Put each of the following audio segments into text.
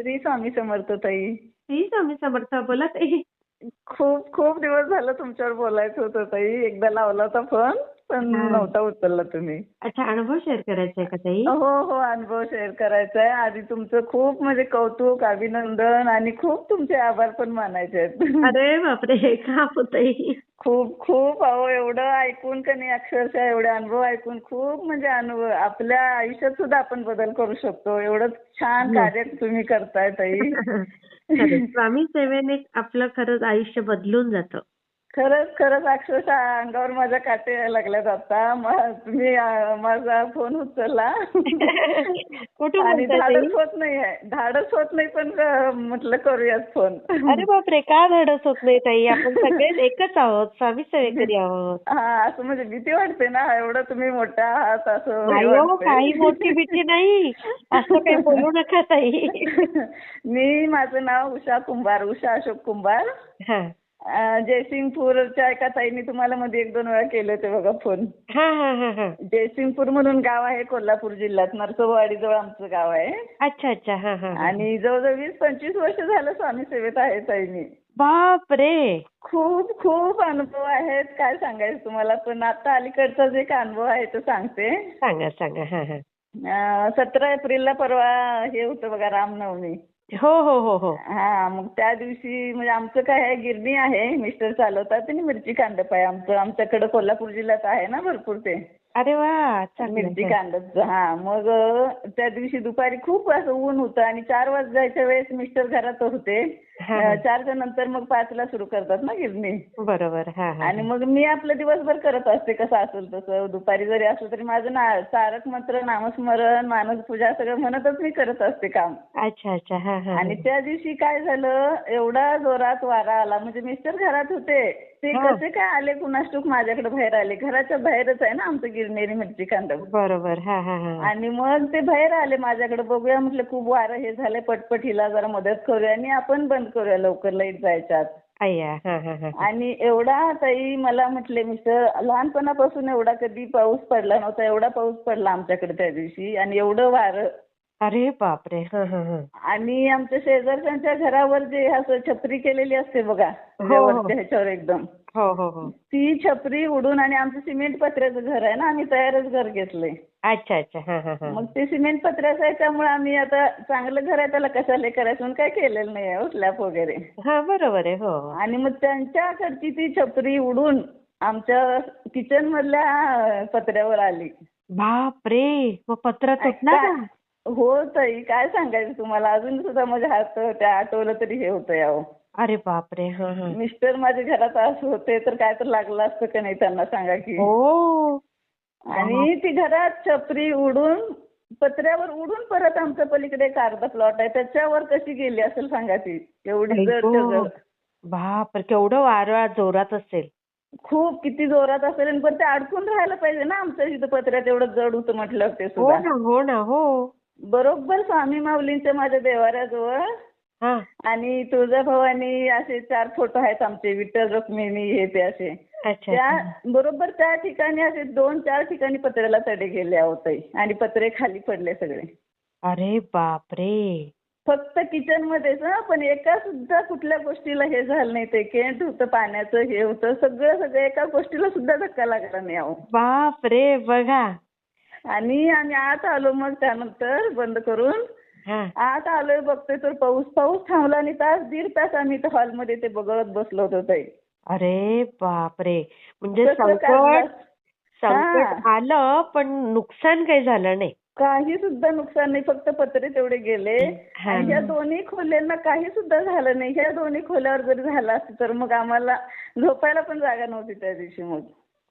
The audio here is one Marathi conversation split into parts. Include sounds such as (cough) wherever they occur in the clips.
श्री स्वामी समर्थ ताई. श्री स्वामी समर्थ बोला ताई. खूप खूप दिवस झालं तुमच्यावर बोलायचं होतं ताई. एकदा लावला होता फोन पण. नव्हता उचलला तुम्ही. अच्छा अनुभव शेअर करायचा आहे का ताई? हो हो अनुभव शेअर करायचा आहे आधी तुमचं खूप म्हणजे कौतुक अभिनंदन आणि खूप तुमचे आभार पण मानायचे आहेत अरे बापरे का हो ताई? खूप खूप अहो एवढं ऐकून का नाही अक्षरशः एवढे अनुभव ऐकून खूप म्हणजे अनुभव आपल्या आयुष्यात सुद्धा आपण बदल करू शकतो. एवढं छान हो. कार्य तुम्ही करताय ताई. (laughs) स्वामी सेवेने आपलं खरंच आयुष्य बदलून जातं. खरंच खरंच अक्षरशः अंगावर माझ्या काटे यायला लागल्यात आता. म- तुम्ही अं, माझा फोन उचलला. कुठून आणि बोलताय ताई? धाडस होत नाही आहे. धाडस होत नाही पण अं, म्हटलं करूयात फोन अरे बापरे का धडस होत नाही ताई? आपण सगळे एकच आहोत स्वामी सेवेकरी आहोत. हा असं म्हणजे भीती वाटते ना. एवढं तुम्ही मोठा आहात असं नाही हे वाटतंय. काही मोठी भीती नाही. असं काही बोलू नका ताई. (laughs) मी माझं नाव उषा कुंभार उषा अशोक कुंभार. हा. जयसिंगपूरच्या एका ताईने तुम्हाला मध्ये एक दोन वेळा केले होते बघा फोन. हा हा हा हा. जयसिंगपूर म्हणून गाव आहे कोल्हापूर जिल्ह्यात. नरसोबावाडी जवळ आमचं गाव आहे. अच्छा अच्छा. हा हा. आणि जवळजवळ वीस पंचवीस वर्ष झालं स्वामी सेवेत आहे ताई मी बापरे! खूप खूप अनुभव आहेत. काय सांगायचं तुम्हाला? पण आता अलीकडचा जे एक अनुभव आहे तो सांगते. सांगा सांगा. हा हा. सतरा एप्रिलला परवा हे होतं बघा रामनवमी. हो हो हो हो हा मग त्या दिवशी म्हणजे आमचं काय आहे गिरणी आहे मिस्टर चालवतात आणि मिरची कांडप आहे आमचं आमच्याकडे कोल्हापूर जिल्ह्यात आहे ना भरपूर ते अरे वा मिरची आहे. कांडपचं हा मग त्या दिवशी दुपारी खूप असं ऊन होतं आणि चार वाजल्याच्या वेळेस मिस्टर घरात होते. चारच्या नंतर मग पाचला सुरू करतात ना गिरणी. बरोबर आणि मग मी आपलं दिवसभर करत असते कसं असेल तसं. दुपारी जरी असलं तरी माझं ना तारक मंत्र नामस्मरण मानस पूजा सगळं म्हणतच मी करत असते काम. अच्छा अच्छा हा हा आणि त्या दिवशी काय झालं एवढा जोरात वारा आला. म्हणजे मिस्टर घरात होते. ते. कसे काय आले कुणाष्टुक माझ्याकडे बाहेर आले? घराच्या बाहेरच आहे ना आमचं गिरनेरी मिरची कांडप बरोबर आणि मग ते बाहेर आले माझ्याकडे. बघूया म्हटलं खूप वारं हे झालंय पटपट हिला जरा मदत करूया. आणि आपण बंद करूया लवकर लाइट अय्या हा हा हा. आणि एवढा ताई मला म्हटले मिस्टर लहानपणापासून एवढा कधी पाऊस पडला नव्हता एवढा पाऊस पडला आमच्याकडे त्या दिवशी. आणि एवढं वारं अरे बापरे. हा हा हा. आणि आमच्या शेजारच्यांच्या घरावर जे असं छपरी केलेली असते बघा हो, हो. वरच्या ह्याच्यावर एकदम. हो हो हो. ती छपरी उडून आणि आमचं सिमेंट पत्र्याचं घर आहे ना आम्ही तयारच घर घेतलंय. अच्छा अच्छा. हा हा हा. मग ते सिमेंट पत्र्याचं आहे त्यामुळे आम्ही आता चांगलं घर आहे त्याला कशाला हे करायचं म्हणून काय केलेलं नाही आहे स्लॅब वगैरे. हा बरोबर आहे हो आणि मग त्यांच्याकडची ती छपरी उडून आमच्या किचन मधल्या पत्र्यावर आली. बापरे! मग पत्र तुटणार काय- हो ताई काय सांगायचं तुम्हाला? अजून सुद्धा माझ्या हात त्या आठवलं तरी हे होतं यावं अरे बापरे हा हा. मिस्टर माझ्या घरात असं होते तर काय तर लागलं असतं का नाही त्यांना सांगा की. हो. आणि ती घरात छपरी उडून पत्र्यावर उडून परत आमच्या पलीकडे एक अर्धा प्लॉट आहे. त्याच्यावर कशी गेली असेल सांगा ती. एवढी जड बापरे केवढं वारं जोरात असेल. खूप किती जोरात असेल. आणि पण ते अडकून राहायला पाहिजे ना आमच्या इथं पत्र्यात. एवढं जड होतं म्हटलं ते हो सुद्धा. ना हो ना हो. बरोबर स्वामी माऊलींच्या माझ्या देवाऱ्याजवळ. हा. आणि तुळजाभवानी असे चार फोटो आहेत आमचे विठ्ठल रुक्मिणी हे ते असे. अच्छा. त्या अच्छा. बरोबर त्या ठिकाणी असे दोन चार ठिकाणी पत्र्याला तडे गेले आहोत आणि पत्रे खाली पडले सगळे. अरे बापरे. फक्त किचन मध्येच हं, पण एका सुद्धा कुठल्या गोष्टीला हे झालं नाही ते. केंट होतं पाण्याचं हे होतं सगळं सगळं एका गोष्टीला सुद्धा धक्का लागला नाही अहो बापरे बघा. आणि आम्ही आत आलो मग त्यानंतर बंद करून. हा. आत आलोय बघतोय तर पाऊस पाऊस थांबला आणि तास दीड तास आम्ही इथं हॉलमध्ये ते बघत बसलो होतो ताई. अरे बापरे! म्हणजे कसं संकट? संकट आलं पण नुकसान काही झालं नाही. काही सुद्धा नुकसान नाही फक्त पत्रे तेवढे गेले. हा. आणि ह्या दोन्ही खोल्यांना काही सुद्धा झालं नाही. ह्या दोन्ही खोल्यावर जरी झालं असतं तर मग आम्हाला झोपायला पण जागा नव्हती त्या दिवशी मग.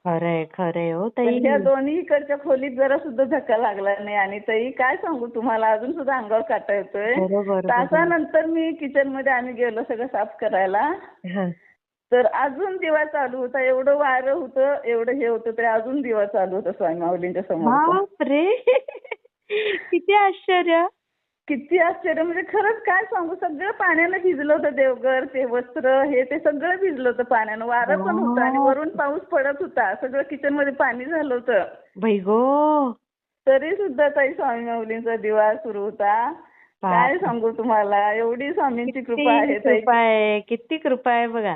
खरंय खरंय हो ताई. ह्या दोन्ही इकडच्या खोलीत जरा सुद्धा धक्का लागला नाही. आणि ताई काय सांगू तुम्हाला? अजून सुद्धा अंगावर काटा येतोय. बरोबर. तासानंतर मी किचनमध्ये आम्ही गेलो सगळं साफ करायला. हा. तर अजून दिवा चालू होता. एवढं वारं होतं एवढं हे होतं तरी अजून दिवा चालू होता स्वामी माऊलींच्या समोर बापरे! किती आश्चर्य! किती आश्चर्य. म्हणजे खरंच काय सांगू सगळं पाण्यानं भिजलं होतं देवघर ते वस्त्र हे ते सगळं भिजलं होतं पाण्यानं. वारं पण होतं आणि वरून पाऊस पडत होता. सगळं किचनमध्ये पाणी झालं होतं. बाई गो. तरी सुद्धा ताई स्वामी माऊलींचा दिवा सुरू होता. काय सांगू तुम्हाला? एवढी स्वामींची कृपा आहे किती ताई. कृपा आहे किती कृपा आहे बघा.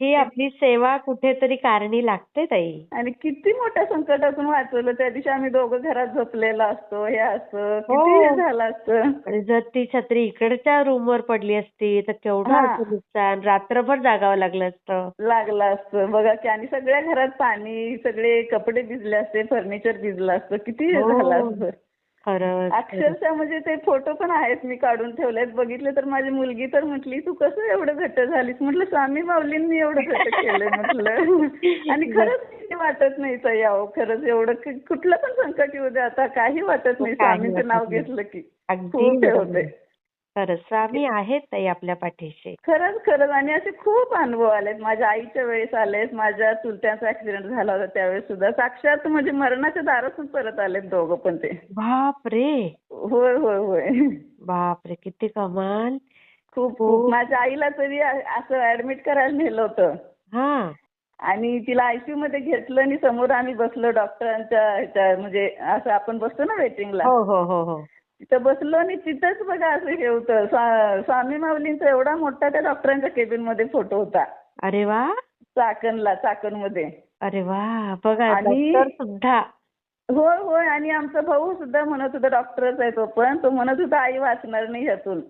ही आपली सेवा कुठेतरी कारणी लागते ताई. आणि किती मोठ्या संकटातून वाचवलं. त्या दिवशी आम्ही दोघं घरात झोपलेलो असतो हे असं किती हो. हे. झालं असतं. आणि जर ती छत्री इकडच्या रूमवर पडली असती तर केवढं हा. असं नुकसान. रात्रभर जागावं लागलं असतं. लागलं असतं. बघा की आणि सगळ्या घरात पाणी सगळे कपडे भिजले असते फर्निचर भिजलं असतं. किती हे हो. झालं असतं. अक्षरशः म्हणजे ते फोटो पण आहेत मी काढून ठेवलेत. बघितले तर माझी मुलगी तर म्हटली तू कसं एवढं घट्ट झालीस? म्हटलं स्वामी माऊलींनी एवढं घट्ट केलंय म्हटलं. (laughs) आणि खरंच वाटत नाही अहो खरंच एवढं कुठलं पण संकट येऊ दे आता. काही वाटत नाही काही स्वामींचं नाव. घेतलं की. खूप हे. होते खरंच. स्वामी आहेत ताई आपल्या पाठीशी. खरंच खरंच. आणि असे खूप अनुभव आलेत. माझ्या आईच्या वेळेस आलेत. माझ्या चुलत्यांचा ऍक्सिडेंट झाला होता त्यावेळेस सुद्धा. साक्षात म्हणजे मरणाच्या दारातून परत आलेत दोघं पण ते. बाप रे होय होय होय. बाप रे किती कमाल. खूप हो. खूप. माझ्या आईला तरी असं ऍडमिट करायला नेलं होतं. हा. आणि तिला आयसीयू मध्ये घेतलं आणि समोर आम्ही बसलो डॉक्टरांच्या ह्याच्या म्हणजे असं आपण बसतो ना वेटिंगला हो हो हो हो. तिथं बसलो आणि तिथंच बघा असं हे होतं. स्वा- स्वामी माऊलींचा एवढा मोठा त्या डॉक्टरांच्या केबिनमध्ये फोटो होता. अरे वा. चाकणला चाकणमध्ये. अरे वा. बघा आणि- डॉक्टर सुद्धा. होय होय. आणि आमचा भाऊ सुद्धा म्हणत होता डॉक्टरच आहे तो पण. तो म्हणत होता आई वाचणार नाही ह्यातून.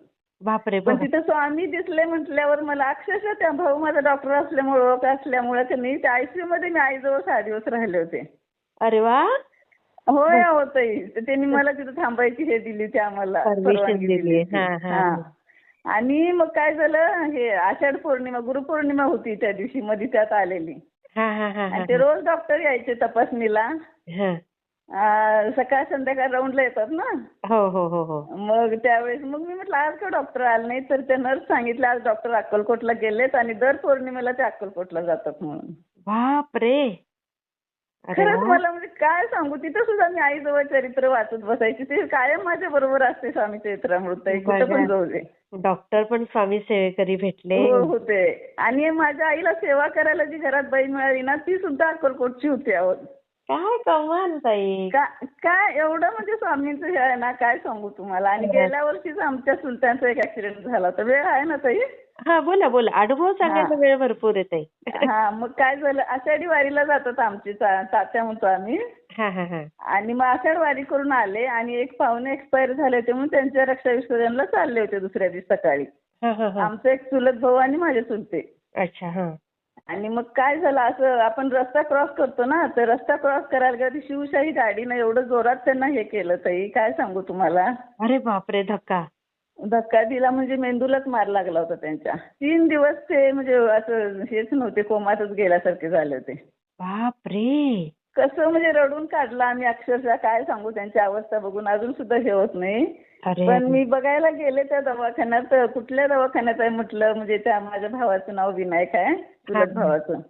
बापरे पण बघा. तिथं स्वामी दिसले म्हटल्यावर मला अक्षरशः त्या भाऊ माझा डॉक्टर असल्यामुळे ओळख असल्यामुळे की नाही त्या आयसीयू मध्ये मी आईजवळ सहा दिवस राहिले होते. अरे वा. होय होतही त्यांनी मला तिथं थांबायची हे दिली ती आम्हाला परवानगी दिली. होती. हा. आणि मग काय झालं हे आषाढ पौर्णिमा गुरुपौर्णिमा होती त्या दिवशी मध्ये त्यात आलेली. हा हा हा हा आणि ते रोज डॉक्टर यायचे तपासणीला. हा. सकाळ संध्याकाळ राऊंडला येतात ना? हो हो हो हो. मग त्यावेळेस मग मी म्हटलं आज का डॉक्टर आले नाही तर त्या नर्स सांगितलं आज डॉक्टर अक्कलकोटला गेलेत आणि दर पौर्णिमेला ते अक्कलकोटला जातात म्हणून. बाप रे अरे खरंच. मला म्हणजे काय सांगू तिथं सुद्धा मी आईजवळ चरित्र वाचत बसायची ते कायम माझ्या बरोबर असते स्वामी चरित्रामृत कुठं पण बघा. जाऊ दे डॉक्टर पण स्वामी सेवेकरी भेटले हो होते आणि माझ्या आईला सेवा करायला जी घरात बाई मिळाली ना ती सुद्धा अक्कलकोटची होती अहो. काय कमाल ताई का काय एवढं म्हणजे स्वामींचं हे आहे ना काय सांगू तुम्हाला आणि. गेल्या वर्षीच आमच्या चुलत्यांचा एक ऍक्सिडेंट झाला होता वेळ आहे ना ताई हा बोला बोला. अनुभव सांगायचा हा. वेळ भरपूर आहे ताई हा मग काय झालं? आषाढी वारीला जातात आमची तात्या म्हणतो आम्ही. हा हा हा. आणि मग आषाढ वारी करून आले आणि एक पाहुणे एक्सपायर झाले होते म्हणून त्यांच्या रक्षा विसर्जनला चालले होते दुसऱ्या दिवशी सकाळी. हा हा हा. आमचं एक चुलत भाऊ आणि माझे चुलते. अच्छा हा. आणि मग काय झालं? असं आपण रस्ता क्रॉस करतो ना तर रस्ता क्रॉस करायला गेला शिवशाही गाडीनं एवढं जोरात त्यांना हे केलं. ताई काय सांगू तुम्हाला? अरे बापरे धक्का. धक्का दिला म्हणजे मेंदूलाच मार लागला होता त्यांच्या. तीन दिवस ते म्हणजे असं हेच नव्हते कोमातच गेल्यासारखे झाले होते. बापरे! कसं म्हणजे रडून काढलं आम्ही अक्षरशः काय सांगू त्यांची अवस्था बघून. अजून सुद्धा हे होत नाही. अरे! पण मी बघायला गेले त्या दवाखान्यात कुठल्या दवाखान्यात आहे म्हटलं म्हणजे त्या माझ्या भावाचं नाव विनायक आहे चुलत. भावाचं.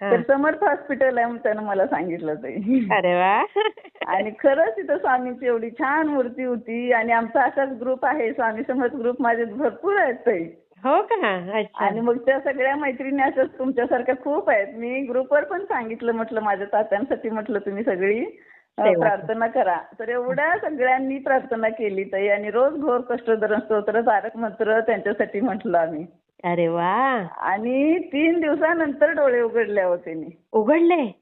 तर समर्थ हॉस्पिटल आहे म्हणून त्यानं मला सांगितलं ते. अरे वा. (laughs) आणि खरंच तिथं स्वामींची एवढी छान मूर्ती होती आणि आमचा असाच ग्रुप आहे स्वामी समर्थ ग्रुप माझे भरपूर आहेत ताई. हो का? अच्छा. आणि मग त्या सगळ्या मैत्रिणी असंच तुमच्यासारख्या खूप आहेत. मी ग्रुपवर पण सांगितलं म्हटलं माझ्या तात्यांसाठी म्हटलं तुम्ही सगळी. प्रार्थना करा. तर एवढ्या सगळ्यांनी प्रार्थना केली ताई आणि रोज घोर कष्टोधरण स्तोत्र तारक मंत्र त्यांच्यासाठी म्हटलं आम्ही. अरे वा. आणि तीन दिवसानंतर डोळे उघडले होते मी उघडले?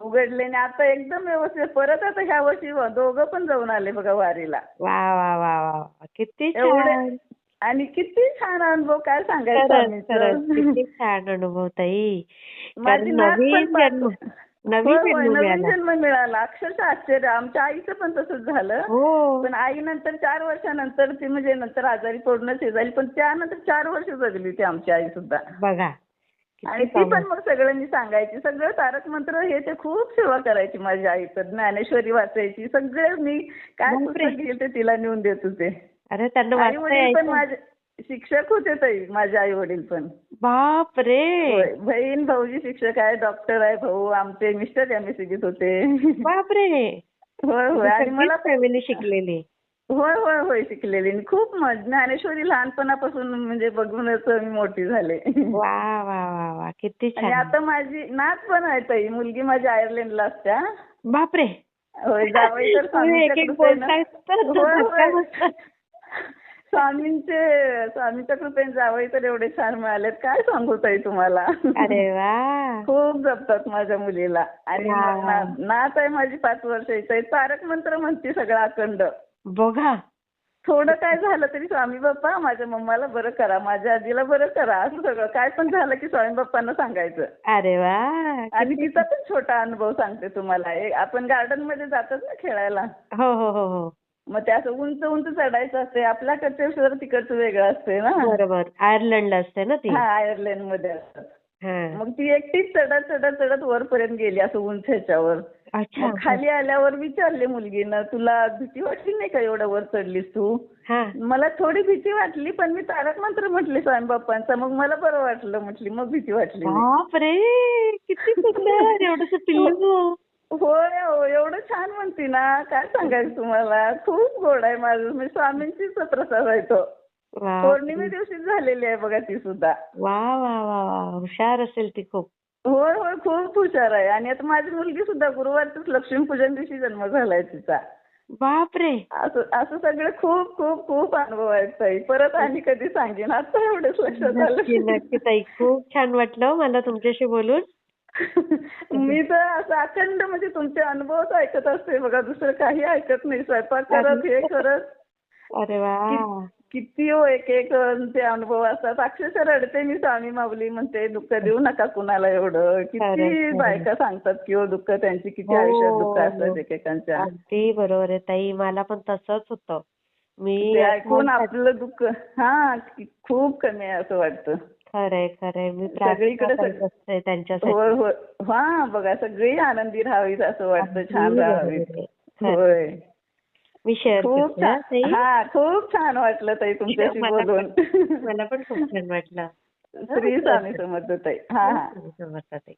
उघडले आणि आता एकदम व्यवस्थित. परत आता ह्या वर्षी दोघं पण जाऊन आले बघा वारीला. वा वा वा वा. किती एवढे छान. आणि किती छान अनुभव. काय सांगायचं खरंच. किती छान अनुभव ताई. (laughs) माझी कारण नात पण नवीन जन्म नवीन मिळाला जन्म मिळाला. अक्षरशः आश्चर्य. आमच्या आईचं पण तसंच झालं. हो. पण आई नंतर चार वर्षानंतर ती म्हणजे नंतर आजारी पडूनच हे झाली. पण त्यानंतर चार वर्ष जगली होती आमची आई सुद्धा. बघा आणि ती. पण मग सगळं मी सांगायची. सगळं तारक मंत्र हे ते खूप सेवा करायची माझी आई. तर ज्ञानेश्वरी वाचायची. सगळे मी काय. पुस्तक घेईल ते तिला नेऊन देत होते. अरे पण यायचं. माझे शिक्षक होते ताई माझे आई वडील पण. बाप रे होय. बहीण भाऊजी शिक्षक आहे डॉक्टर आहे भाऊ आमचे मिस्टर एम एस होते. बाप रे होय होय आणि मला फॅमिली शिकलेली. होय होय होय शिकलेली. आणि खूप म- ज्ञानेश्वरी लहानपणापासून म्हणजे बघूनच मी मोठी झाले. वा वा वा वा किती आणि छान. आता माझी नात पण आहे ताई मुलगी माझी आयर्लंडला असत्या बाप रे होय जावई तर तुम्ही एक एक कृपेनं- बोलताय तर होय, धक्का होय. बसतो. स्वामींचे स्वामीच्या कृपेने जावई तर एवढे छान मिळालेत. काय सांगू ताई तुम्हाला? अरे वा. खूप जपतात माझ्या मुलीला. आणि नात आहे माझी पाच वर्षाची तारक मंत्र म्हणते सगळं अखंड. बघा. थोडं काय झालं तरी स्वामी बाप्पा माझ्या मम्माला बरं करा माझ्या आजीला बरं करा असं सगळं. काय पण झालं की स्वामी बाप्पांना सांगायचं. अरे वा. आणि तिचा पण छोटा अनुभव सांगते तुम्हाला. आपण गार्डनमध्ये जातात ना खेळायला. हो हो हो हो. मग ते असं उंच उंच चढायचं असते आपल्याकडचं जरा तिकडचं वेगळं असते ना. बरोबर. आयर्लंडला असते ना ती. हा आयर्लंडमध्ये असतात हा. मग ती एकटीच चढत चढत चढत वरपर्यंत गेली असं उंच ह्याच्यावर. अच्छा. मग खाली आल्यावर विचारले मुलगीनं तुला भीती वाटली नाही का एवढं वर चढलीस तू? हा. मला थोडी भीती वाटली पण मी तारक मंत्र म्हटले स्वामी बाप्पांचा मग मला बरं वाटलं म्हटली. मग भीती वाटली नाही. बापरे! किती सुंदर! एवढस पिल्लू होय हो एवढं छान म्हणती ना. काय सांगायचं तुम्हाला? खूप गोड आहे माझं. म्हणजे स्वामींचीच प्रसाद आहे तो. पौर्णिमे दिवशीच झालेली आहे बघा ती सुद्धा. वा वा वा वा. हुशार असेल ती खूप. होय होय खूप हुशार आहे. आणि आता माझी मुलगी सुद्धा गुरुवारच लक्ष्मीपूजन दिवशी जन्म झालाय तिचा. बापरे. असं असं सगळे खूप खूप खूप अनुभव आहेत ताई. परत आणि कधी सांगेन. आता एवढंच लक्षात नक्की ताई. खूप छान वाटलं मला तुमच्याशी बोलून. (laughs) मी तर असं अखंड म्हणजे तुमचे अनुभवच ऐकत असते. बघा दुसरं काही ऐकत नाही. स्वयंपाक करत हे करत. अरे वा. किती हो एक एक ते अनुभव असतात. अक्षरशः रडते मी स्वामी माऊली म्हणते दुःख देऊ नका कुणाला एवढं. किती. बायका सांगतात की हो दुःख त्यांची किती हो, आयुष्यात दुःख. असतात एकेकांच्या. अगदी बरोबर आहे ताई. मला पण तसंच होतं. मी ते ऐकून आपलं दुःख हा खूप कमी आहे असं वाटतं. खरंय खरंय. मी प्रार्थना सगळीकडे करत असते त्यांच्यासाठी. हा बघा सगळी आनंदी राहावीत असं वाटतं छान राहावीत. खरं. होय. मी शेअर खूप हा, छान हा खूप छान वाटलं ताई तुमच्याशी बोलून पण- मला पण खूप छान वाटलं. श्री स्वामी समर्थ ताई. हा हा. समजतं ताई.